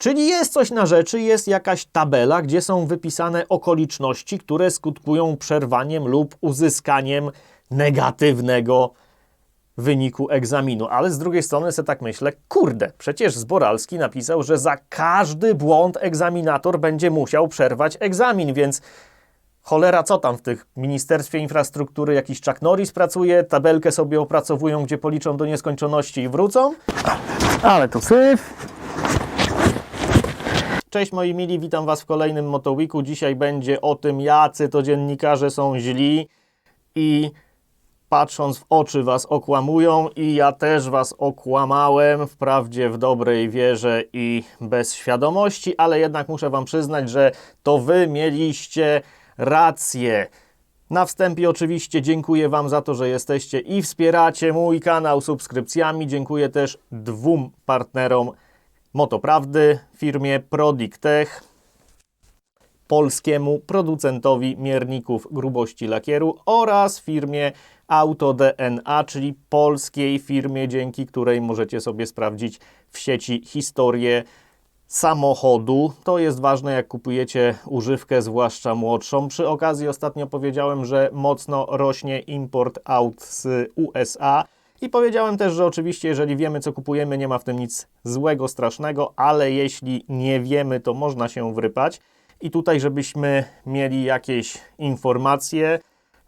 Czyli jest coś na rzeczy, jest jakaś tabela, gdzie są wypisane okoliczności, które skutkują przerwaniem lub uzyskaniem negatywnego wyniku egzaminu. Ale z drugiej strony sobie tak myślę, kurde, przecież Zboralski napisał, że za każdy błąd egzaminator będzie musiał przerwać egzamin, więc cholera, co tam w tych Ministerstwie Infrastruktury jakiś Chuck Norris pracuje, tabelkę sobie opracowują, gdzie policzą do nieskończoności i wrócą? Ale to syf. Cześć moi mili, witam Was w kolejnym Motoweeku. Dzisiaj będzie o tym, jacy to dziennikarze są źli i patrząc w oczy Was okłamują i ja też Was okłamałem, wprawdzie w dobrej wierze i bez świadomości, ale jednak muszę Wam przyznać, że to Wy mieliście rację. Na wstępie oczywiście dziękuję Wam za to, że jesteście i wspieracie mój kanał subskrypcjami. Dziękuję też dwóm partnerom Motoprawdy, firmie Prodictech, polskiemu producentowi mierników grubości lakieru oraz firmie AutoDNA, czyli polskiej firmie, dzięki której możecie sobie sprawdzić w sieci historię samochodu. To jest ważne, jak kupujecie używkę, zwłaszcza młodszą. Przy okazji ostatnio powiedziałem, że mocno rośnie import aut z USA. I powiedziałem też, że oczywiście, jeżeli wiemy, co kupujemy, nie ma w tym nic złego, strasznego, ale jeśli nie wiemy, to można się wrypać. I tutaj, żebyśmy mieli jakieś informacje,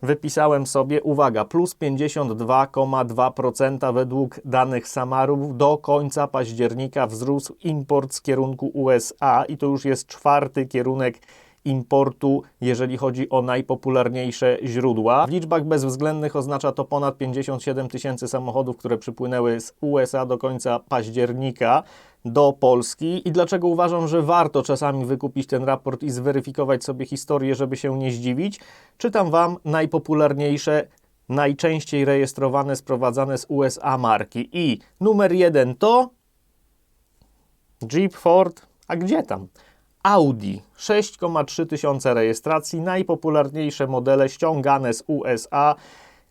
wypisałem sobie, uwaga, plus 52,2% według danych Samarów do końca października wzrósł import z kierunku USA i to już jest czwarty kierunek importu, jeżeli chodzi o najpopularniejsze źródła. W liczbach bezwzględnych oznacza to ponad 57 tysięcy samochodów, które przypłynęły z USA do końca października do Polski. I dlaczego uważam, że warto czasami wykupić ten raport i zweryfikować sobie historię, żeby się nie zdziwić? Czytam Wam najpopularniejsze najczęściej rejestrowane, sprowadzane z USA marki. I numer jeden to Jeep, Ford, a gdzie tam? Audi 6,3 tysiące rejestracji, najpopularniejsze modele ściągane z USA.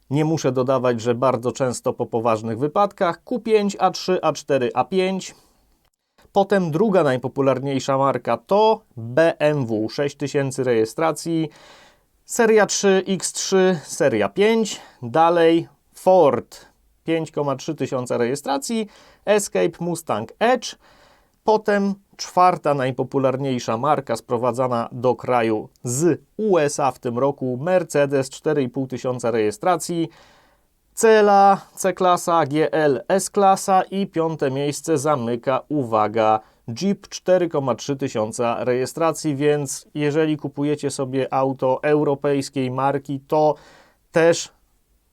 Nie muszę dodawać, że bardzo często po poważnych wypadkach Q5, A3, A4, A5. Potem druga najpopularniejsza marka to BMW 6000 rejestracji, seria 3, X3, seria 5. Dalej Ford 5,3 tysiąca rejestracji, Escape Mustang Edge. Potem czwarta najpopularniejsza marka sprowadzana do kraju z USA w tym roku Mercedes 4,5 tysiąca rejestracji, CLA, C-klasa, GL, S-klasa i piąte miejsce zamyka, uwaga, Jeep 4,3 tysiąca rejestracji, więc jeżeli kupujecie sobie auto europejskiej marki, to też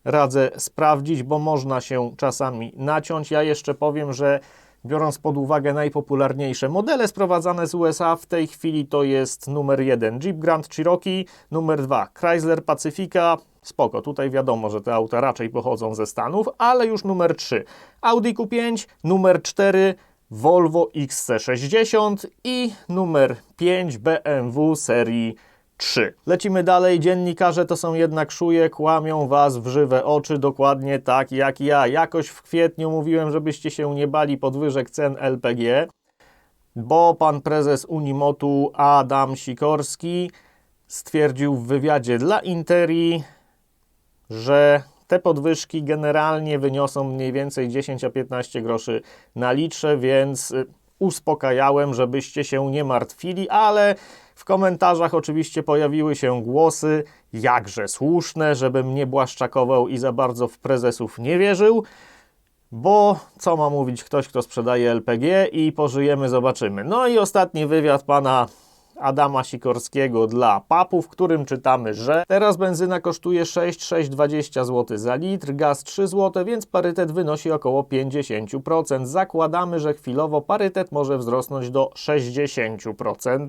radzę sprawdzić, bo można się czasami naciąć. Ja jeszcze powiem, że biorąc pod uwagę najpopularniejsze modele sprowadzane z USA, w tej chwili to jest numer 1 Jeep Grand Cherokee, numer 2 Chrysler Pacifica, spoko, tutaj wiadomo, że te auta raczej pochodzą ze Stanów, ale już numer 3 Audi Q5, numer 4 Volvo XC60 i numer 5 BMW serii 3. Lecimy dalej. Dziennikarze to są jednak szuje, kłamią was w żywe oczy, dokładnie tak jak ja. Jakoś w kwietniu mówiłem, żebyście się nie bali podwyżek cen LPG, bo pan prezes Unimotu Adam Sikorski stwierdził w wywiadzie dla Interi, że te podwyżki generalnie wyniosą mniej więcej 10 a 15 groszy na litrze, więc uspokajałem, żebyście się nie martwili, ale komentarzach oczywiście pojawiły się głosy, jakże słuszne, żebym nie błaszczakował i za bardzo w prezesów nie wierzył, bo co ma mówić ktoś, kto sprzedaje LPG i pożyjemy, zobaczymy. No i ostatni wywiad pana Adama Sikorskiego dla papu, w którym czytamy, że teraz benzyna kosztuje 6,620 zł za litr, gaz 3 zł, więc parytet wynosi około 50%. Zakładamy, że chwilowo parytet może wzrosnąć do 60%.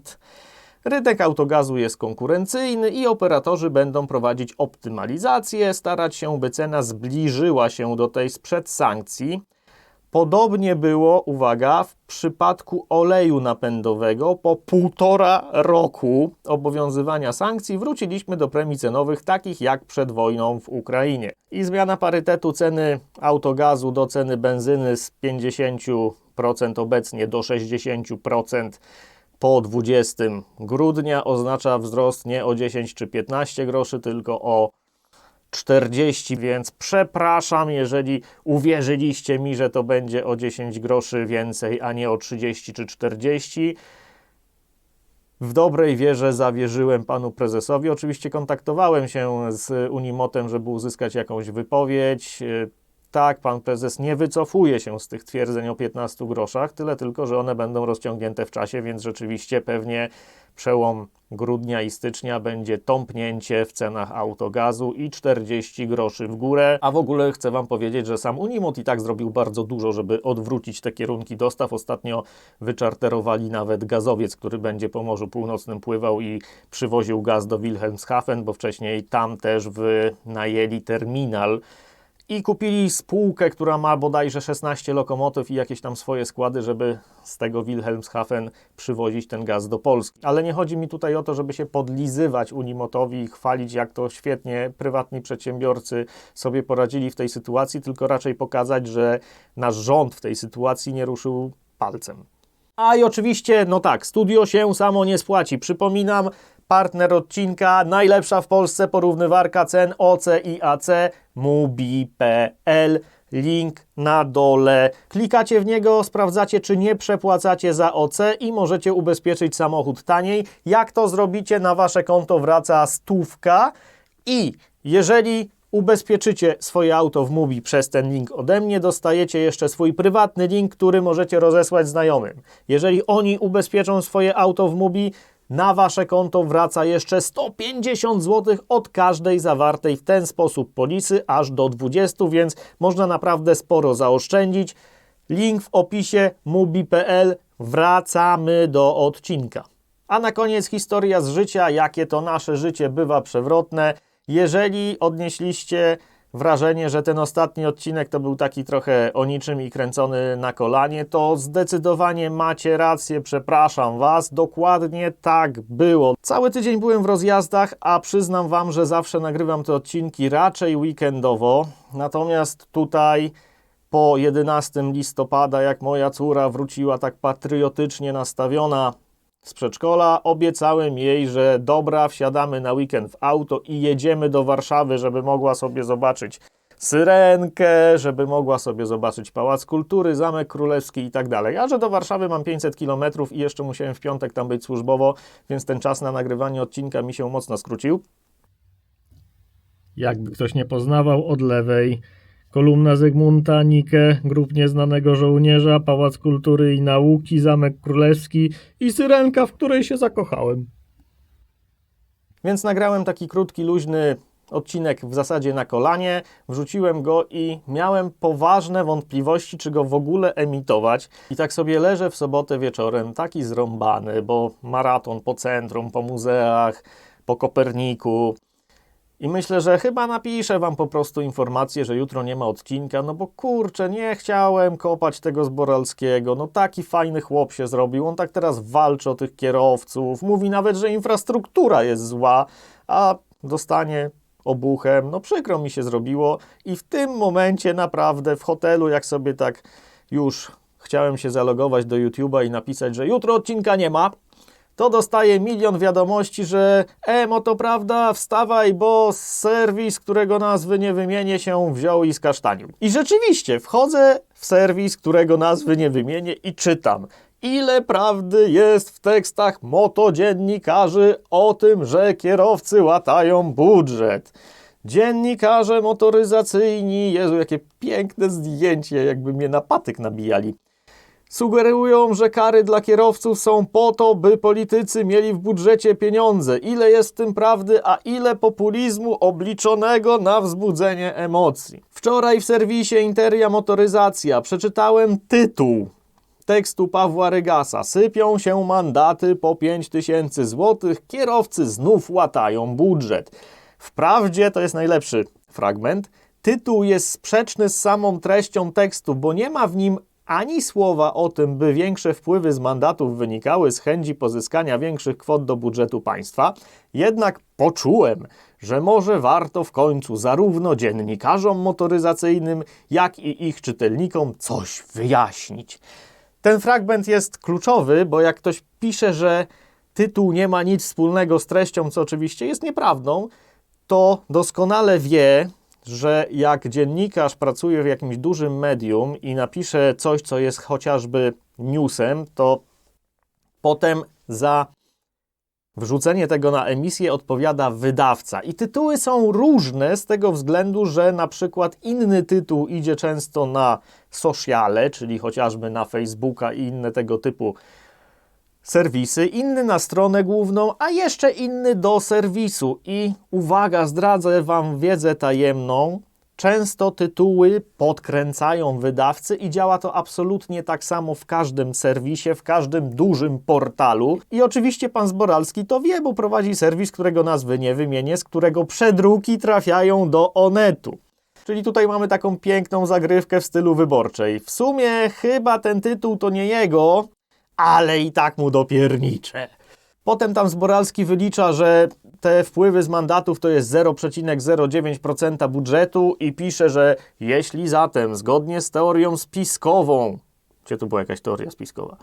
Rynek autogazu jest konkurencyjny i operatorzy będą prowadzić optymalizację, starać się, by cena zbliżyła się do tej sprzed sankcji. Podobnie było, uwaga, w przypadku oleju napędowego. Po półtora roku obowiązywania sankcji wróciliśmy do premii cenowych takich jak przed wojną w Ukrainie. I zmiana parytetu ceny autogazu do ceny benzyny z 50 10% obecnie do 60% po 20 grudnia oznacza wzrost nie o 10 czy 15 groszy, tylko o 40, więc przepraszam, jeżeli uwierzyliście mi, że to będzie o 10 groszy więcej, a nie o 30 czy 40. W dobrej wierze zawierzyłem panu prezesowi. Oczywiście kontaktowałem się z Unimotem, żeby uzyskać jakąś wypowiedź. Tak, pan prezes nie wycofuje się z tych twierdzeń o 15 groszach, tyle tylko, że one będą rozciągnięte w czasie, więc rzeczywiście pewnie przełom grudnia i stycznia będzie tąpnięcie w cenach autogazu i 40 groszy w górę. A w ogóle chcę Wam powiedzieć, że sam Unimot i tak zrobił bardzo dużo, żeby odwrócić te kierunki dostaw. Ostatnio wyczarterowali nawet gazowiec, który będzie po Morzu Północnym pływał i przywoził gaz do Wilhelmshaven, bo wcześniej tam też wynajęli terminal i kupili spółkę, która ma bodajże 16 lokomotyw i jakieś tam swoje składy, żeby z tego Wilhelmshaven przywozić ten gaz do Polski. Ale nie chodzi mi tutaj o to, żeby się podlizywać Unimotowi i chwalić, jak to świetnie prywatni przedsiębiorcy sobie poradzili w tej sytuacji, tylko raczej pokazać, że nasz rząd w tej sytuacji nie ruszył palcem. A i oczywiście, no tak, studio się samo nie spłaci. Przypominam, partner odcinka, najlepsza w Polsce porównywarka cen OC i AC, mubi.pl. Link na dole. Klikacie w niego, sprawdzacie, czy nie przepłacacie za OC i możecie ubezpieczyć samochód taniej. Jak to zrobicie, na wasze konto wraca stówka. I jeżeli ubezpieczycie swoje auto w Mubi przez ten link ode mnie, dostajecie jeszcze swój prywatny link, który możecie rozesłać znajomym. Jeżeli oni ubezpieczą swoje auto w Mubi, na wasze konto wraca jeszcze 150 zł od każdej zawartej w ten sposób polisy, aż do 20, więc można naprawdę sporo zaoszczędzić. Link w opisie mubi.pl. Wracamy do odcinka. A na koniec historia z życia, jakie to nasze życie bywa przewrotne. Jeżeli odnieśliście wrażenie, że ten ostatni odcinek to był taki trochę o niczym i kręcony na kolanie, to zdecydowanie macie rację, przepraszam Was, dokładnie tak było. Cały tydzień byłem w rozjazdach, a przyznam Wam, że zawsze nagrywam te odcinki raczej weekendowo, natomiast tutaj po 11 listopada, jak moja córa wróciła tak patriotycznie nastawiona z przedszkola, obiecałem jej, że dobra, wsiadamy na weekend w auto i jedziemy do Warszawy, żeby mogła sobie zobaczyć Syrenkę, żeby mogła sobie zobaczyć Pałac Kultury, Zamek Królewski i tak dalej. A że do Warszawy mam 500 km i jeszcze musiałem w piątek tam być służbowo, więc ten czas na nagrywanie odcinka mi się mocno skrócił. Jakby ktoś nie poznawał, od lewej kolumna Zygmunta, Nike, grup nieznanego żołnierza, Pałac Kultury i Nauki, Zamek Królewski i Syrenka, w której się zakochałem. Więc nagrałem taki krótki, luźny odcinek w zasadzie na kolanie, wrzuciłem go i miałem poważne wątpliwości, czy go w ogóle emitować. I tak sobie leżę w sobotę wieczorem, taki zrąbany, bo maraton po centrum, po muzeach, po Koperniku. I myślę, że chyba napiszę wam po prostu informację, że jutro nie ma odcinka, no bo kurczę, nie chciałem kopać tego Zboralskiego. No taki fajny chłop się zrobił. On tak teraz walczy o tych kierowców. Mówi nawet, że infrastruktura jest zła, a dostanie obuchem. No przykro mi się zrobiło. I w tym momencie naprawdę w hotelu, jak sobie tak już chciałem się zalogować do YouTube'a i napisać, że jutro odcinka nie ma, to dostaje milion wiadomości, że emo to prawda, wstawaj, bo serwis, którego nazwy nie wymienię, się wziął i skasztanił. I rzeczywiście, wchodzę w serwis, którego nazwy nie wymienię i czytam. Ile prawdy jest w tekstach motodziennikarzy o tym, że kierowcy łatają budżet. Dziennikarze motoryzacyjni, Jezu, jakie piękne zdjęcie, jakby mnie na patyk nabijali. Sugerują, że kary dla kierowców są po to, by politycy mieli w budżecie pieniądze. Ile jest w tym prawdy, a ile populizmu obliczonego na wzbudzenie emocji. Wczoraj w serwisie Interia Motoryzacja przeczytałem tytuł tekstu Pawła Rygasa. Sypią się mandaty po 5 tysięcy złotych, kierowcy znów łatają budżet. Wprawdzie to jest najlepszy fragment. Tytuł jest sprzeczny z samą treścią tekstu, bo nie ma w nim ani słowa o tym, by większe wpływy z mandatów wynikały z chęci pozyskania większych kwot do budżetu państwa, jednak poczułem, że może warto w końcu zarówno dziennikarzom motoryzacyjnym, jak i ich czytelnikom coś wyjaśnić. Ten fragment jest kluczowy, bo jak ktoś pisze, że tytuł nie ma nic wspólnego z treścią, co oczywiście jest nieprawdą, to doskonale wie, że jak dziennikarz pracuje w jakimś dużym medium i napisze coś, co jest chociażby newsem, to potem za wrzucenie tego na emisję odpowiada wydawca. I tytuły są różne z tego względu, że na przykład inny tytuł idzie często na sociale, czyli chociażby na Facebooka i inne tego typu serwisy, inny na stronę główną, a jeszcze inny do serwisu. I uwaga, zdradzę Wam wiedzę tajemną. Często tytuły podkręcają wydawcy i działa to absolutnie tak samo w każdym serwisie, w każdym dużym portalu. I oczywiście pan Zboralski to wie, bo prowadzi serwis, którego nazwy nie wymienię, z którego przedruki trafiają do Onetu. Czyli tutaj mamy taką piękną zagrywkę w stylu wyborczej. W sumie chyba ten tytuł to nie jego, ale i tak mu dopierniczę. Potem tam Zboralski wylicza, że te wpływy z mandatów to jest 0,09% budżetu i pisze, że jeśli zatem zgodnie z teorią spiskową, gdzie tu była jakaś teoria spiskowa,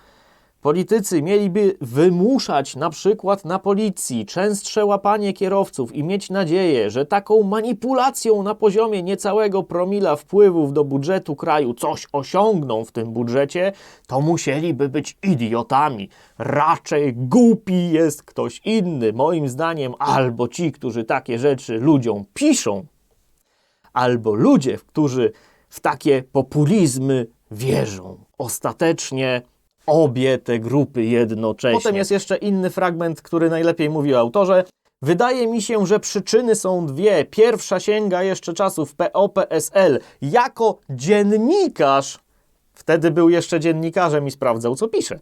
politycy mieliby wymuszać na przykład na policji częstsze łapanie kierowców i mieć nadzieję, że taką manipulacją na poziomie niecałego promila wpływów do budżetu kraju coś osiągną w tym budżecie, to musieliby być idiotami. Raczej głupi jest ktoś inny, moim zdaniem, albo ci, którzy takie rzeczy ludziom piszą, albo ludzie, którzy w takie populizmy wierzą. Ostatecznie obie te grupy jednocześnie. Potem jest jeszcze inny fragment, który najlepiej mówi o autorze. Wydaje mi się, że przyczyny są dwie. Pierwsza sięga jeszcze czasów PO-PSL. Jako dziennikarz, wtedy był jeszcze dziennikarzem i sprawdzał, co pisze.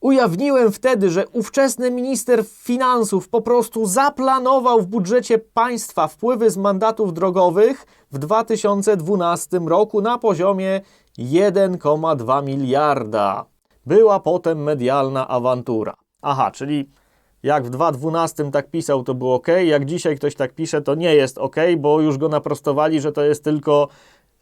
Ujawniłem wtedy, że ówczesny minister finansów po prostu zaplanował w budżecie państwa wpływy z mandatów drogowych w 2012 roku na poziomie 1,2 miliarda. Była potem medialna awantura. Aha, czyli jak w 2012 tak pisał, to było ok, jak dzisiaj ktoś tak pisze, to nie jest ok, bo już go naprostowali, że to jest tylko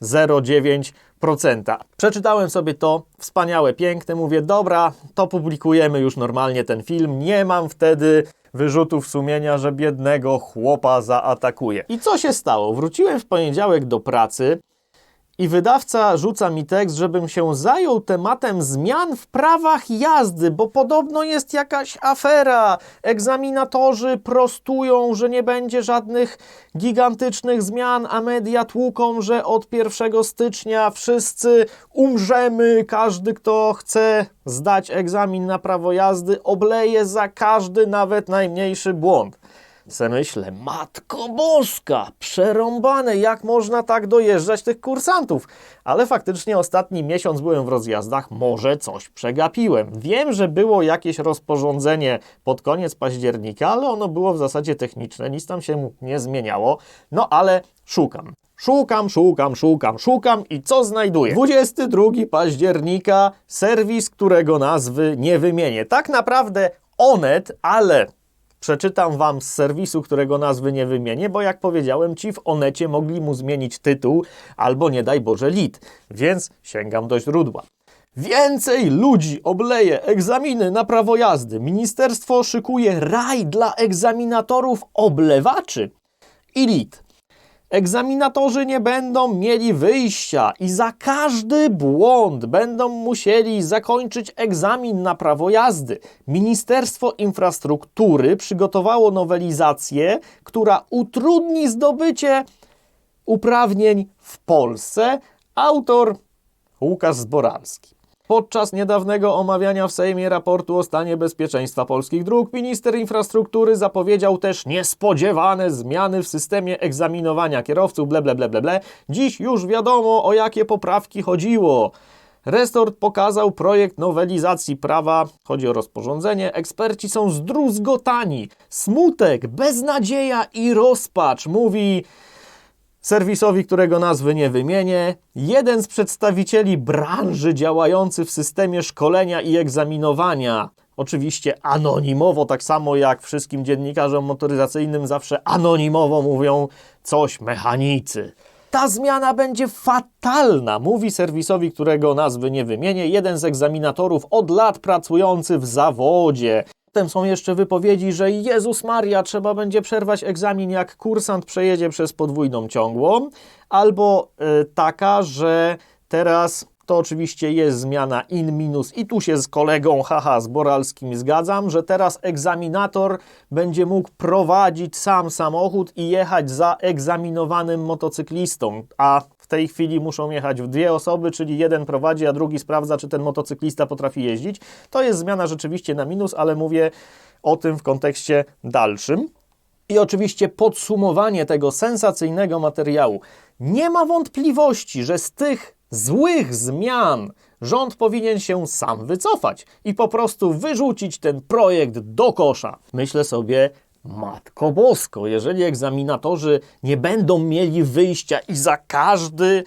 0,9%. Przeczytałem sobie to, wspaniałe, piękne, mówię, dobra, to publikujemy już normalnie ten film, nie mam wtedy wyrzutów sumienia, że biednego chłopa zaatakuje. I co się stało? Wróciłem w poniedziałek do pracy i wydawca rzuca mi tekst, żebym się zajął tematem zmian w prawach jazdy, bo podobno jest jakaś afera. Egzaminatorzy prostują, że nie będzie żadnych gigantycznych zmian, a media tłuką, że od 1 stycznia wszyscy umrzemy. Każdy, kto chce zdać egzamin na prawo jazdy, obleje za każdy, nawet najmniejszy błąd se myślę, matko boska, przerąbane, jak można tak dojeżdżać tych kursantów? Ale faktycznie ostatni miesiąc byłem w rozjazdach, może coś przegapiłem. Wiem, że było jakieś rozporządzenie pod koniec października, ale ono było w zasadzie techniczne, nic tam się nie zmieniało, no ale szukam. Szukam, szukam, szukam, szukam i co znajduję? 22 października, serwis, którego nazwy nie wymienię. Tak naprawdę Onet, ale Przeczytam Wam z serwisu, którego nazwy nie wymienię, bo jak powiedziałem, ci w Onecie mogli mu zmienić tytuł albo nie daj Boże lit, więc sięgam do źródła. Więcej ludzi obleje egzaminy na prawo jazdy. Ministerstwo szykuje raj dla egzaminatorów oblewaczy i lit. Egzaminatorzy nie będą mieli wyjścia i za każdy błąd będą musieli zakończyć egzamin na prawo jazdy. Ministerstwo Infrastruktury przygotowało nowelizację, która utrudni zdobycie uprawnień w Polsce. Autor Łukasz Zboralski. Podczas niedawnego omawiania w Sejmie raportu o stanie bezpieczeństwa polskich dróg, minister infrastruktury zapowiedział też niespodziewane zmiany w systemie egzaminowania kierowców, ble, ble, ble, ble, ble. Dziś już wiadomo, o jakie poprawki chodziło. Resort pokazał projekt nowelizacji prawa, chodzi o rozporządzenie. Eksperci są zdruzgotani. Smutek, beznadzieja i rozpacz, mówi serwisowi, którego nazwy nie wymienię, jeden z przedstawicieli branży działający w systemie szkolenia i egzaminowania, oczywiście anonimowo, tak samo jak wszystkim dziennikarzom motoryzacyjnym zawsze anonimowo mówią coś mechanicy. Ta zmiana będzie fatalna, mówi serwisowi, którego nazwy nie wymienię, jeden z egzaminatorów od lat pracujący w zawodzie. Potem są jeszcze wypowiedzi, że Jezus Maria, trzeba będzie przerwać egzamin, jak kursant przejedzie przez podwójną ciągłą, albo y, taka, że teraz to oczywiście jest zmiana in minus. I tu się z kolegą haha z Boralskim zgadzam, że teraz egzaminator będzie mógł prowadzić sam samochód i jechać za egzaminowanym motocyklistą, a tej chwili muszą jechać w dwie osoby, czyli jeden prowadzi, a drugi sprawdza, czy ten motocyklista potrafi jeździć. To jest zmiana rzeczywiście na minus, ale mówię o tym w kontekście dalszym. I oczywiście podsumowanie tego sensacyjnego materiału. Nie ma wątpliwości, że z tych złych zmian rząd powinien się sam wycofać i po prostu wyrzucić ten projekt do kosza. Myślę sobie, Matko Bosko, jeżeli egzaminatorzy nie będą mieli wyjścia i za każdy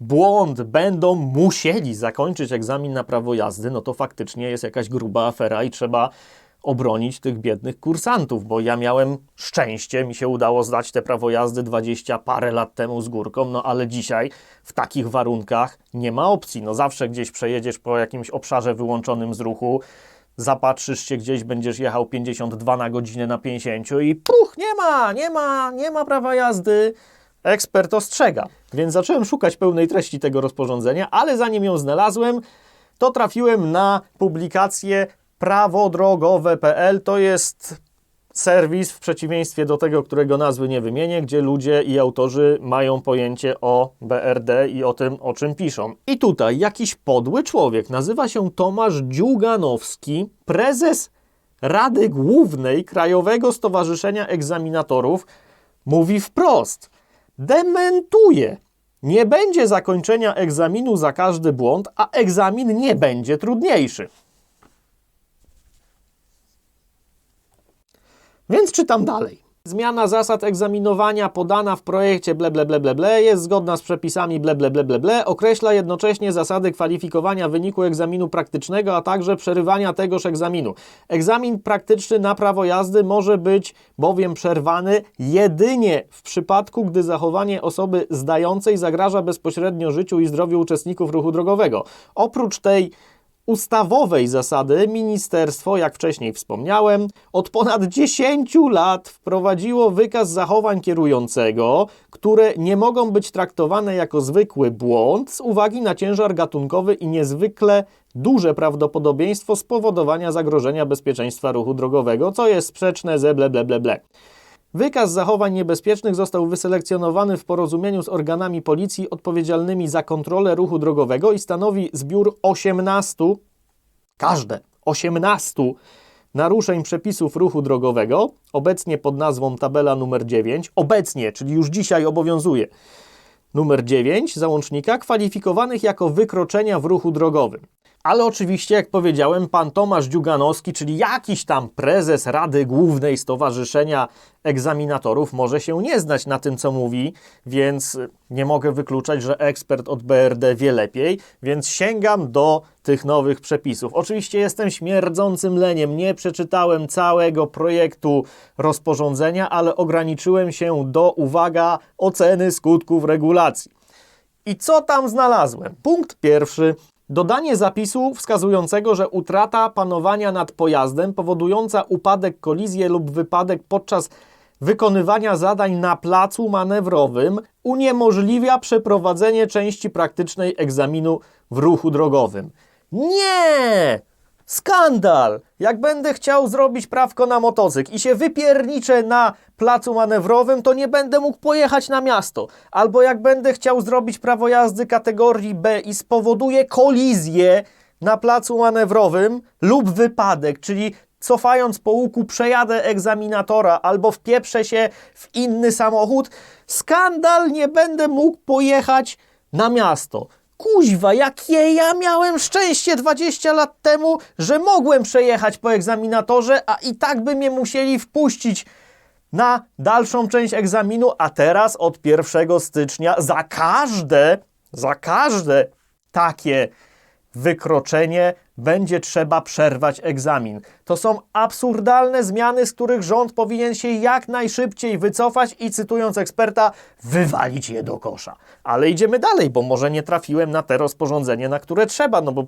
błąd będą musieli zakończyć egzamin na prawo jazdy, no to faktycznie jest jakaś gruba afera i trzeba obronić tych biednych kursantów, bo ja miałem szczęście, mi się udało zdać te prawo jazdy 20 parę lat temu z górką, no ale dzisiaj w takich warunkach nie ma opcji. No zawsze gdzieś przejedziesz po jakimś obszarze wyłączonym z ruchu, zapatrzysz się gdzieś, będziesz jechał 52 na godzinę na 50 i puch, nie ma, nie ma, nie ma prawa jazdy. Ekspert ostrzega. Więc zacząłem szukać pełnej treści tego rozporządzenia, ale zanim ją znalazłem, to trafiłem na publikację prawodrogowe.pl. To jest serwis, w przeciwieństwie do tego, którego nazwy nie wymienię, gdzie ludzie i autorzy mają pojęcie o BRD i o tym, o czym piszą. I tutaj jakiś podły człowiek, nazywa się Tomasz Dziuganowski, prezes Rady Głównej Krajowego Stowarzyszenia Egzaminatorów, mówi wprost, dementuje. Nie będzie zakończenia egzaminu za każdy błąd, a egzamin nie będzie trudniejszy. Więc czytam dalej. Zmiana zasad egzaminowania podana w projekcie ble, ble, ble, ble, ble jest zgodna z przepisami ble, ble, ble, ble, ble, określa jednocześnie zasady kwalifikowania wyniku egzaminu praktycznego, a także przerywania tegoż egzaminu. Egzamin praktyczny na prawo jazdy może być bowiem przerwany jedynie w przypadku, gdy zachowanie osoby zdającej zagraża bezpośrednio życiu i zdrowiu uczestników ruchu drogowego. Oprócz tej ustawowej zasady ministerstwo, jak wcześniej wspomniałem, od ponad 10 lat wprowadziło wykaz zachowań kierującego, które nie mogą być traktowane jako zwykły błąd z uwagi na ciężar gatunkowy i niezwykle duże prawdopodobieństwo spowodowania zagrożenia bezpieczeństwa ruchu drogowego, co jest sprzeczne ze ble ble ble ble. Wykaz zachowań niebezpiecznych został wyselekcjonowany w porozumieniu z organami policji odpowiedzialnymi za kontrolę ruchu drogowego i stanowi zbiór 18, każde 18 naruszeń przepisów ruchu drogowego, obecnie pod nazwą tabela numer 9, obecnie, czyli już dzisiaj obowiązuje, numer 9 załącznika, kwalifikowanych jako wykroczenia w ruchu drogowym. Ale oczywiście, jak powiedziałem, pan Tomasz Dziuganowski, czyli jakiś tam prezes Rady Głównej Stowarzyszenia Egzaminatorów, może się nie znać na tym, co mówi, więc nie mogę wykluczać, że ekspert od BRD wie lepiej, więc sięgam do tych nowych przepisów. Oczywiście jestem śmierdzącym leniem, nie przeczytałem całego projektu rozporządzenia, ale ograniczyłem się do, uwaga, oceny skutków regulacji. I co tam znalazłem? Punkt pierwszy. Dodanie zapisu wskazującego, że utrata panowania nad pojazdem powodująca upadek, kolizję lub wypadek podczas wykonywania zadań na placu manewrowym uniemożliwia przeprowadzenie części praktycznej egzaminu w ruchu drogowym. Nie! Skandal! Jak będę chciał zrobić prawko na motocykl i się wypierniczę na placu manewrowym, to nie będę mógł pojechać na miasto. Albo jak będę chciał zrobić prawo jazdy kategorii B i spowoduje kolizję na placu manewrowym lub wypadek, czyli cofając po łuku przejadę egzaminatora albo wpieprzę się w inny samochód, skandal nie będę mógł pojechać na miasto. Kuźwa, jakie ja miałem szczęście 20 lat temu, że mogłem przejechać po egzaminatorze, a i tak by mnie musieli wpuścić na dalszą część egzaminu, a teraz od 1 stycznia za każde, za każde takie wykroczenie, będzie trzeba przerwać egzamin. To są absurdalne zmiany, z których rząd powinien się jak najszybciej wycofać i cytując eksperta, wywalić je do kosza. Ale idziemy dalej, bo może nie trafiłem na te rozporządzenie, na które trzeba, no bo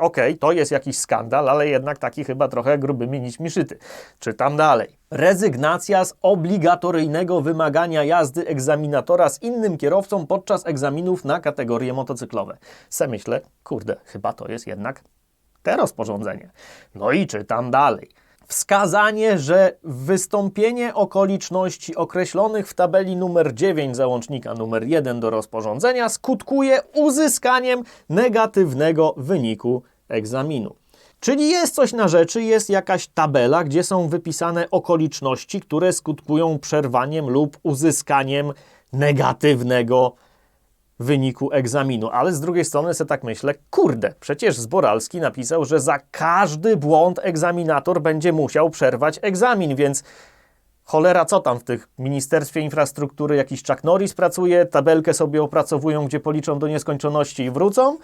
Okej, to jest jakiś skandal, ale jednak taki chyba trochę grubymi nićmi szyty. Czytam dalej. Rezygnacja z obligatoryjnego wymagania jazdy egzaminatora z innym kierowcą podczas egzaminów na kategorie motocyklowe. Se myślę, kurde, chyba to jest jednak te rozporządzenie. No i czytam dalej. Wskazanie, że wystąpienie okoliczności określonych w tabeli numer 9 załącznika numer 1 do rozporządzenia skutkuje uzyskaniem negatywnego wyniku egzaminu. Czyli jest coś na rzeczy, jest jakaś tabela, gdzie są wypisane okoliczności, które skutkują przerwaniem lub uzyskaniem negatywnego wyniku egzaminu. Ale z drugiej strony sobie tak myślę, kurde, przecież Zboralski napisał, że za każdy błąd egzaminator będzie musiał przerwać egzamin, więc cholera, co tam w tych Ministerstwie Infrastruktury jakiś Chuck Norris pracuje, tabelkę sobie opracowują, gdzie policzą do nieskończoności i wrócą?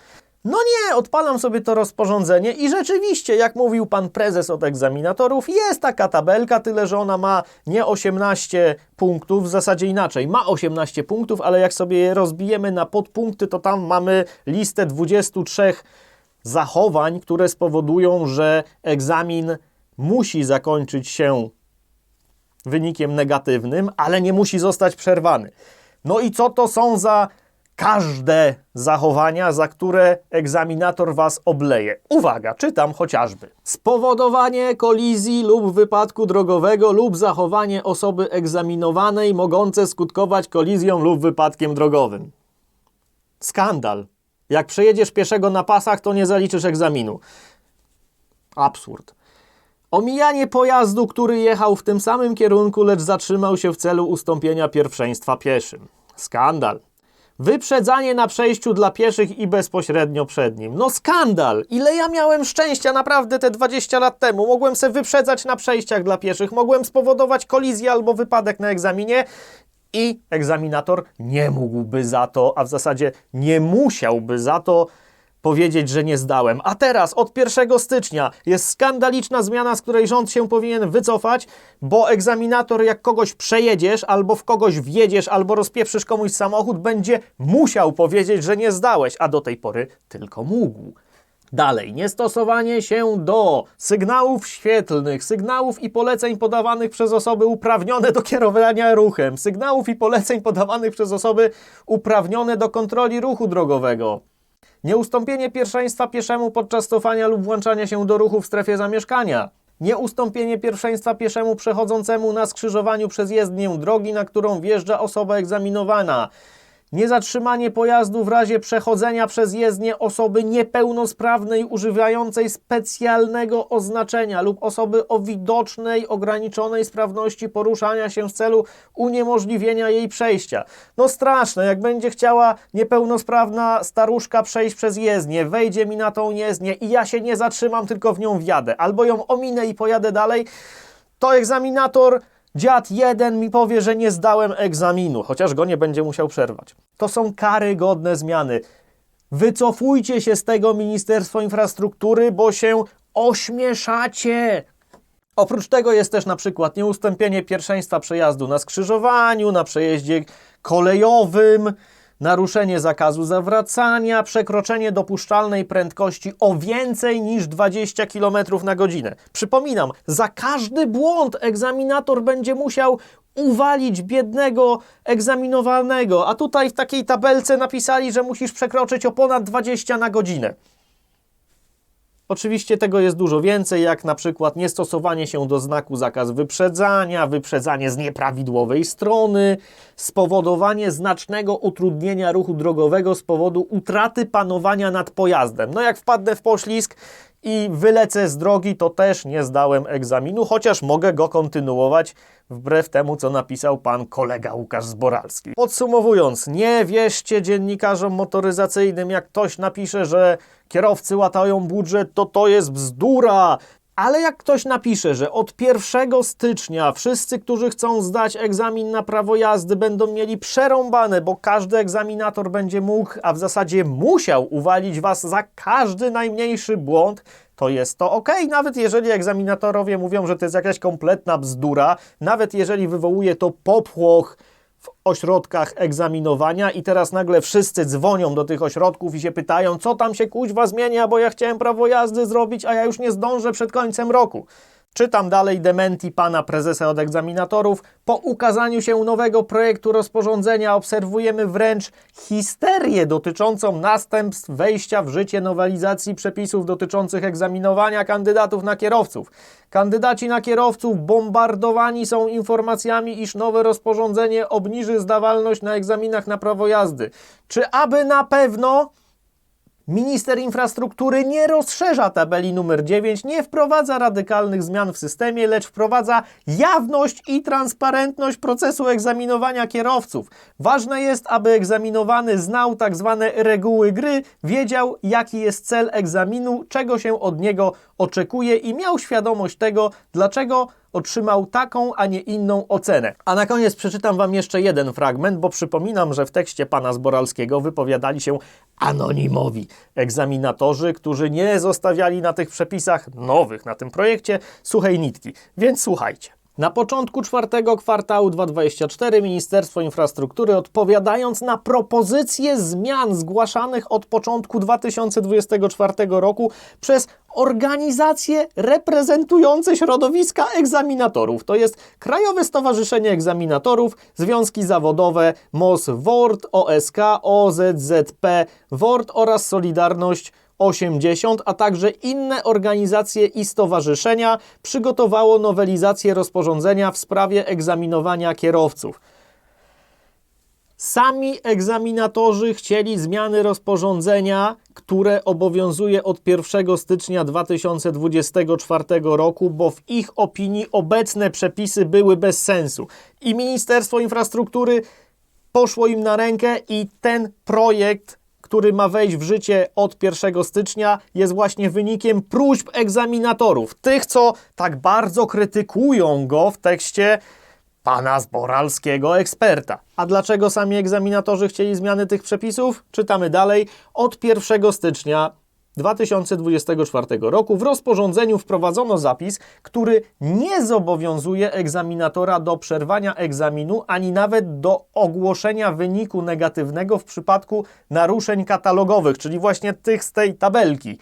No nie, odpalam sobie to rozporządzenie i rzeczywiście, jak mówił pan prezes od egzaminatorów, jest taka tabelka, tyle że ona ma nie 18 punktów, w zasadzie inaczej, ma 18 punktów, ale jak sobie je rozbijemy na podpunkty, to tam mamy listę 23 zachowań, które spowodują, że egzamin musi zakończyć się wynikiem negatywnym, ale nie musi zostać przerwany. No i co to są za każde zachowania, za które egzaminator Was obleje? Uwaga, czytam chociażby. Spowodowanie kolizji lub wypadku drogowego lub zachowanie osoby egzaminowanej mogące skutkować kolizją lub wypadkiem drogowym. Skandal. Jak przejedziesz pieszego na pasach, to nie zaliczysz egzaminu. Absurd. Omijanie pojazdu, który jechał w tym samym kierunku, lecz zatrzymał się w celu ustąpienia pierwszeństwa pieszym. Skandal. Wyprzedzanie na przejściu dla pieszych i bezpośrednio przed nim. No skandal! Ile ja miałem szczęścia naprawdę te 20 lat temu. Mogłem se wyprzedzać na przejściach dla pieszych, mogłem spowodować kolizję albo wypadek na egzaminie i egzaminator nie mógłby za to, a w zasadzie nie musiałby za to powiedzieć, że nie zdałem. A teraz, od 1 stycznia, jest skandaliczna zmiana, z której rząd się powinien wycofać, bo egzaminator, jak kogoś przejedziesz, albo w kogoś wjedziesz, albo rozpieprzysz komuś samochód, będzie musiał powiedzieć, że nie zdałeś, a do tej pory tylko mógł. Dalej, niestosowanie się do sygnałów świetlnych, sygnałów i poleceń podawanych przez osoby uprawnione do kierowania ruchem, sygnałów i poleceń podawanych przez osoby uprawnione do kontroli ruchu drogowego. Nieustąpienie pierwszeństwa pieszemu podczas cofania lub włączania się do ruchu w strefie zamieszkania. Nieustąpienie pierwszeństwa pieszemu przechodzącemu na skrzyżowaniu przez jezdnię drogi, na którą wjeżdża osoba egzaminowana. Niezatrzymanie pojazdu w razie przechodzenia przez jezdnię osoby niepełnosprawnej używającej specjalnego oznaczenia lub osoby o widocznej, ograniczonej sprawności poruszania się w celu uniemożliwienia jej przejścia. No straszne, jak będzie chciała niepełnosprawna staruszka przejść przez jezdnię, wejdzie mi na tą jezdnię i ja się nie zatrzymam, tylko w nią wjadę, albo ją ominę i pojadę dalej, to egzaminator Dziad jeden mi powie, że nie zdałem egzaminu, chociaż go nie będzie musiał przerwać. To są karygodne zmiany. Wycofujcie się z tego Ministerstwo Infrastruktury, bo się ośmieszacie. Oprócz tego jest też na przykład nieustąpienie pierwszeństwa przejazdu na skrzyżowaniu, na przejeździe kolejowym, naruszenie zakazu zawracania, przekroczenie dopuszczalnej prędkości o więcej niż 20 km na godzinę. Przypominam, za każdy błąd egzaminator będzie musiał uwalić biednego egzaminowanego, a tutaj w takiej tabelce napisali, że musisz przekroczyć o ponad 20 na godzinę. Oczywiście tego jest dużo więcej, jak na przykład niestosowanie się do znaku zakaz wyprzedzania, wyprzedzanie z nieprawidłowej strony, spowodowanie znacznego utrudnienia ruchu drogowego z powodu utraty panowania nad pojazdem. No jak wpadnę w poślizg i wylecę z drogi, to też nie zdałem egzaminu, chociaż mogę go kontynuować wbrew temu, co napisał pan kolega Łukasz Zboralski. Podsumowując, nie wierzcie dziennikarzom motoryzacyjnym, jak ktoś napisze, że kierowcy łatają budżet, to to jest bzdura. Ale jak ktoś napisze, że od 1 stycznia wszyscy, którzy chcą zdać egzamin na prawo jazdy, będą mieli przerąbane, bo każdy egzaminator będzie mógł, a w zasadzie musiał uwalić was za każdy najmniejszy błąd, to jest to ok, nawet jeżeli egzaminatorowie mówią, że to jest jakaś kompletna bzdura, nawet jeżeli wywołuje to popłoch w ośrodkach egzaminowania i teraz nagle wszyscy dzwonią do tych ośrodków i się pytają, co tam się kuźwa zmienia, bo ja chciałem prawo jazdy zrobić, a ja już nie zdążę przed końcem roku. Czytam dalej dementi pana prezesa od egzaminatorów. Po ukazaniu się nowego projektu rozporządzenia obserwujemy wręcz histerię dotyczącą następstw wejścia w życie nowelizacji przepisów dotyczących egzaminowania kandydatów na kierowców. Kandydaci na kierowców bombardowani są informacjami, iż nowe rozporządzenie obniży zdawalność na egzaminach na prawo jazdy. Czy aby na pewno Minister infrastruktury nie rozszerza tabeli numer 9, nie wprowadza radykalnych zmian w systemie, lecz wprowadza jawność i transparentność procesu egzaminowania kierowców. Ważne jest, aby egzaminowany znał tak zwane reguły gry, wiedział jaki jest cel egzaminu, czego się od niego oczekuje i miał świadomość tego, dlaczego otrzymał taką, a nie inną ocenę. A na koniec przeczytam Wam jeszcze jeden fragment, bo przypominam, że w tekście pana Zboralskiego wypowiadali się anonimowi egzaminatorzy, którzy nie zostawiali na tych przepisach nowych na tym projekcie suchej nitki. Więc słuchajcie. Na początku czwartego kwartału 2024 Ministerstwo Infrastruktury odpowiadając na propozycje zmian zgłaszanych od początku 2024 roku przez organizacje reprezentujące środowiska egzaminatorów. To jest Krajowe Stowarzyszenie Egzaminatorów, Związki Zawodowe, MOS WORD, OSK, OZZP, WORD oraz Solidarność 80, a także inne organizacje i stowarzyszenia przygotowało nowelizację rozporządzenia w sprawie egzaminowania kierowców. Sami egzaminatorzy chcieli zmiany rozporządzenia, które obowiązuje od 1 stycznia 2024 roku, bo w ich opinii obecne przepisy były bez sensu. I Ministerstwo Infrastruktury poszło im na rękę i ten projekt który ma wejść w życie od 1 stycznia, jest właśnie wynikiem próśb egzaminatorów. Tych, co tak bardzo krytykują go w tekście pana Zboralskiego eksperta. A dlaczego sami egzaminatorzy chcieli zmiany tych przepisów? Czytamy dalej. Od 1 stycznia 2024 roku w rozporządzeniu wprowadzono zapis, który nie zobowiązuje egzaminatora do przerwania egzaminu ani nawet do ogłoszenia wyniku negatywnego w przypadku naruszeń katalogowych, czyli właśnie tych z tej tabelki.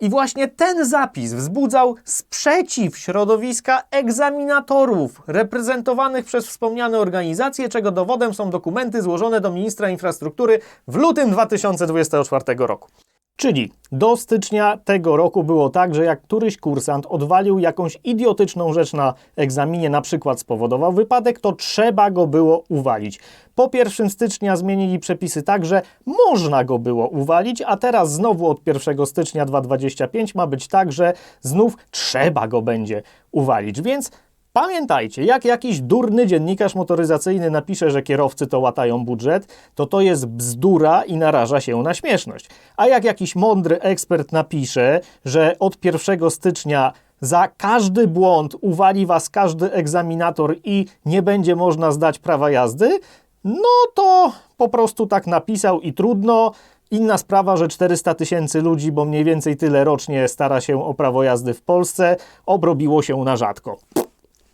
I właśnie ten zapis wzbudzał sprzeciw środowiska egzaminatorów reprezentowanych przez wspomniane organizacje, czego dowodem są dokumenty złożone do ministra infrastruktury w lutym 2024 roku. Czyli do stycznia tego roku było tak, że jak któryś kursant odwalił jakąś idiotyczną rzecz na egzaminie, na przykład spowodował wypadek, to trzeba go było uwalić. Po 1 stycznia zmienili przepisy tak, że można go było uwalić, a teraz znowu od 1 stycznia 2025 ma być tak, że znów trzeba go będzie uwalić. Więc Pamiętajcie, jak jakiś durny dziennikarz motoryzacyjny napisze, że kierowcy to łatają budżet, to to jest bzdura i naraża się na śmieszność. A jak jakiś mądry ekspert napisze, że od 1 stycznia za każdy błąd uwali was każdy egzaminator i nie będzie można zdać prawa jazdy, no to po prostu tak napisał i trudno. Inna sprawa, że 400 tysięcy ludzi, bo mniej więcej tyle rocznie stara się o prawo jazdy w Polsce, obrobiło się na rzadko.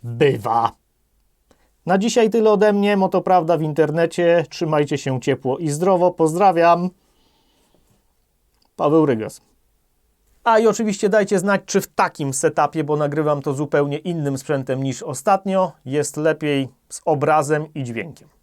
Bywa. Na dzisiaj tyle ode mnie. Moto Prawda w internecie. Trzymajcie się ciepło i zdrowo. Pozdrawiam. Paweł Rygas. A i oczywiście dajcie znać, czy w takim setupie, bo nagrywam to zupełnie innym sprzętem niż ostatnio, jest lepiej z obrazem i dźwiękiem.